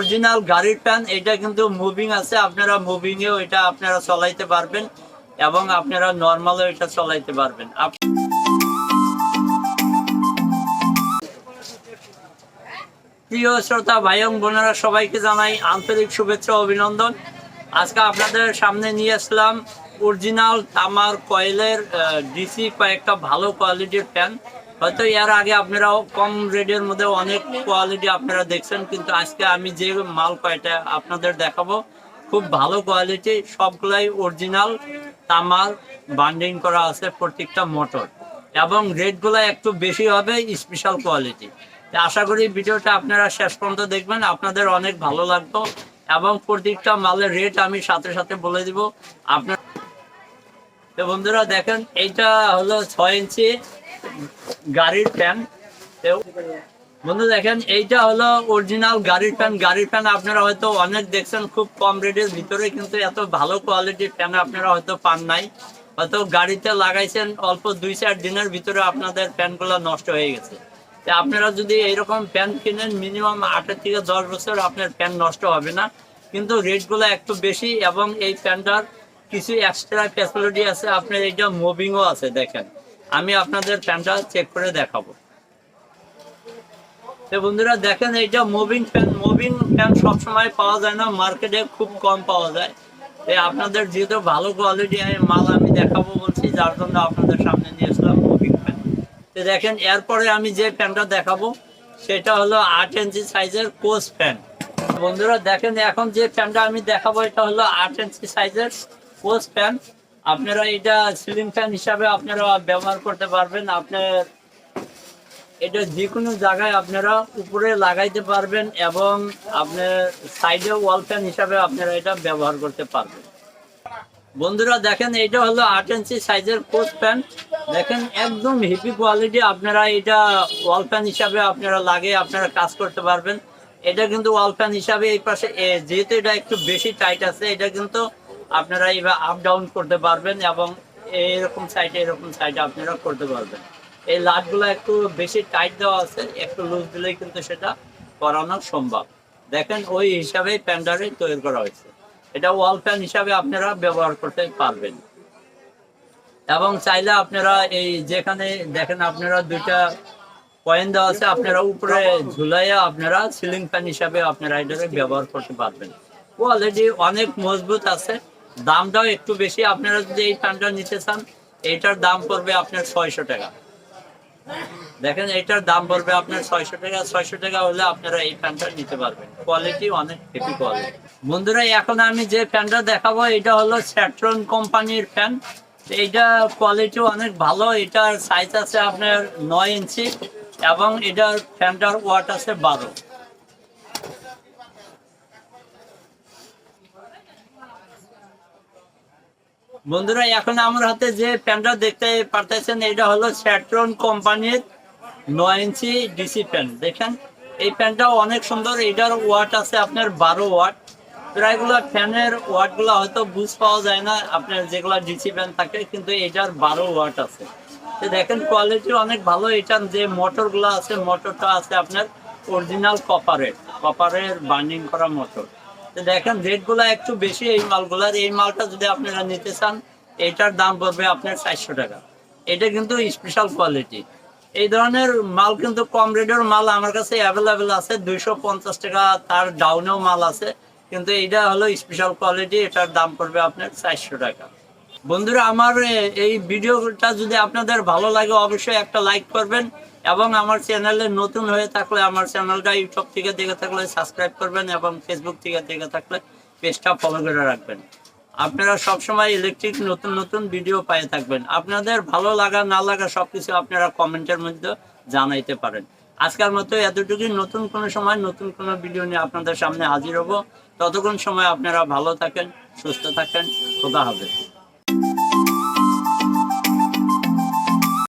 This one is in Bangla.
অরিজিনাল গাড়ির ফ্যান এটা কিন্তু মুভিং আছে, আপনারা মুভিং এও এটা আপনারা চলাইতে পারবেন এবং আপনারা নর্মালও এটা চলাইতে পারবেন। প্রিয় শ্রোতা, ভাই বোনেরা, সবাইকে জানাই আন্তরিক শুভেচ্ছা, অভিনন্দন। আজকে আপনাদের সামনে নিয়ে আসলাম অরিজিনাল তামার কয়েলের ডিসি কয়েকটা ভালো কোয়ালিটির ফ্যান হয়তো এর আগে আপনারাও কম রেটের মধ্যে অনেক কোয়ালিটি আপনারা দেখছেন, কিন্তু আজকে আমি যে মাল কয়টা আপনাদের দেখাবো, খুব ভালো কোয়ালিটি সবগুলাই অরিজিনাল তামার বান্ডিং করা আছে প্রত্যেকটা মোটর এবং রেটগুলো একটু বেশি হবে স্পেশাল কোয়ালিটি আশা করি ভিডিওটা আপনারা শেষ পর্যন্ত দেখবেন, আপনাদের অনেক ভালো লাগতো এবং প্রত্যেকটা মালের রেট আমি সাথে সাথে বলে দিব। আপনার বন্ধুরা দেখেন, এইটা হলো ছয় ইঞ্চি গাড়ির বন্ধু দেখেন, এইটা হলো অরিজিনাল গাড়ির গাড়ির আপনারা হয়তো অনেক দেখছেন, খুব কম রেটের ভিতরে, কিন্তু এত ভালো কোয়ালিটির আপনারা হয়তো পান নাই। হয়তো গাড়িতে লাগাইছেন অল্প দুই চার দিনের ভিতরে আপনাদের নষ্ট হয়ে গেছে। আপনারা যদি এইরকম ফ্যান কিনেন মিনিমাম আটের থেকে দশ বছর আপনার ফ্যান নষ্ট হবে না। কিন্তু রেটগুলো একটু বেশি এবং এই ফ্যানটার কিছু এক্সট্রা ফ্যাসিলিটি আছে। আপনার এইটা মুভিংও আছে, দেখেন। আমি আপনাদের ফ্যানটা চেক করে দেখাবো। তো বন্ধুরা, দেখেন এইটা মুভিং ফ্যান মুভিং ফ্যান সবসময় পাওয়া যায় না মার্কেটে খুব কম পাওয়া যায়। তো আপনাদের যেহেতু ভালো কোয়ালিটি মাল আমি দেখাবো বলছি, যার জন্য আপনাদের সামনে নিয়ে আসলাম মুভিং ফ্যান তো দেখেন, এরপরে আমি যে ফ্যানটা দেখাবো, সেটা হলো আট ইঞ্চি সাইজের কোচ ফ্যান বন্ধুরা, দেখেন এখন যে ফ্যানটা আমি দেখাবো, এটা হলো আট ইঞ্চি সাইজের কোচ ফ্যান আপনারা এটা সিলিং ফ্যান হিসাবে আপনারা ব্যবহার করতে পারবেন। আপনার এটা যে কোনো জায়গায় আপনারা উপরে লাগাইতে পারবেন এবং আপনার সাইডে ওয়াল ফ্যান হিসাবে আপনারা এটা ব্যবহার করতে পারবেন। বন্ধুরা, দেখেন এটা হলো আট ইঞ্চি সাইজের কোচ ফ্যান দেখেন, একদম হেভি কোয়ালিটি আপনারা এটা ওয়াল ফ্যান হিসাবে আপনারা লাগে আপনারা কাজ করতে পারবেন। এটা কিন্তু ওয়াল ফ্যান হিসাবে এই পাশে যেহেতু এটা একটু বেশি টাইট আছে, এটা কিন্তু আপনারা এবার আপ ডাউন করতে পারবেন এবং এরকম সাইডে এরকম সাইডে আপনারা করতে পারবেন। এই লাটগুলো একটু বেশি টাইট দেওয়া আছে, একটু লুজ দিলেই কিন্তু সেটা করানো সম্ভব। দেখেন, ওই হিসাবে প্যান্ডারে তৈরি করা হয়েছে। এটা ওয়াল ফ্যান হিসাবে আপনারা ব্যবহার করতে পারবেন। এবং চাইলে আপনারা এই যেখানে দেখেন আপনারা দুইটা পয়েন্ট দেওয়া আছে, আপনারা উপরে ঝুলাইয়া আপনারা সিলিং ফ্যান হিসাবে আপনারা এটাকে ব্যবহার করতে পারবেন। অলরেডি অনেক মজবুত আছে। দামটাও একটু বেশি। আপনারা যদি এই ফ্যানটা নিতে চান এইটার দাম পড়বে আপনার ছয়শো টাকা। দেখেন, এটার দাম পড়বে আপনার ছয়শো টাকা। ছয়শো টাকা হলে আপনারা এই ফ্যানটা নিতে পারবেন। কোয়ালিটি অনেক হেভি কোয়ালিটি বন্ধুরা, এখন আমি যে ফ্যানটা দেখাবো, এটা হলো স্যাট্রন কোম্পানির ফ্যান এইটা কোয়ালিটি অনেক ভালো। এটার সাইজ আছে আপনার নয় ইঞ্চি এবং এটার ফ্যানটার ওয়াট আছে বারো। বন্ধুরা, এখন আমার হাতে যে প্যান্টটা দেখতে পারতেছেন, এটা হলো স্যাট্রন কোম্পানির নয় ইঞ্চি ডিসি ফ্যান দেখেন, এই ফ্যানটাও অনেক সুন্দর। এটার ওয়াট আছে আপনার বারো ওয়াট। প্রায়গুলো ফ্যানের ওয়াটগুলো হয়তো বুঝ পাওয়া যায় না, আপনার যেগুলো ডিসি ফ্যান থাকে, কিন্তু এটার বারো ওয়াট আছে। তো দেখেন কোয়ালিটি অনেক ভালো। এটার যে মোটরগুলো আছে, মোটরটা আছে আপনার অরিজিনাল কপারের কপারের বার্নিং করা মোটর দেখেন রেটগুলো একটু বেশি এই মালগুলার। এই মালটা যদি আপনারা নিতে চান, এটার দাম পড়বে আপনার চারশো টাকা। এটা কিন্তু স্পেশাল কোয়ালিটি এই ধরনের মাল কিন্তু কম রেটের মাল আমার কাছে অ্যাভেলেবেল আছে। দুইশো পঞ্চাশ টাকা তার ডাউনেও মাল আছে। কিন্তু এটা হলো স্পেশাল কোয়ালিটি এটার দাম পড়বে আপনার চারশো টাকা। বন্ধুরা, আমার এই ভিডিওটা যদি আপনাদের ভালো লাগে, অবশ্যই একটা লাইক করবেন। এবং আমার চ্যানেলে নতুন হয়ে থাকলে, আমার চ্যানেলটা ইউটিউব থেকে দেখে থাকলে সাবস্ক্রাইব করবেন এবং ফেসবুক থেকে দেখে থাকলে পেজটা ফলো করে রাখবেন। আপনারা সবসময় ইলেকট্রিক নতুন নতুন ভিডিও পেয়ে থাকবেন। আপনাদের ভালো লাগা, না লাগা সবকিছু আপনারা কমেন্টের মধ্যে জানাইতে পারেন। আজকের মতো এতটুকুই। নতুন কোনো সময় নতুন কোনো ভিডিও নিয়ে আপনাদের সামনে হাজির হব। ততক্ষণ সময় আপনারা ভালো থাকেন, সুস্থ থাকেন। খোদা হবে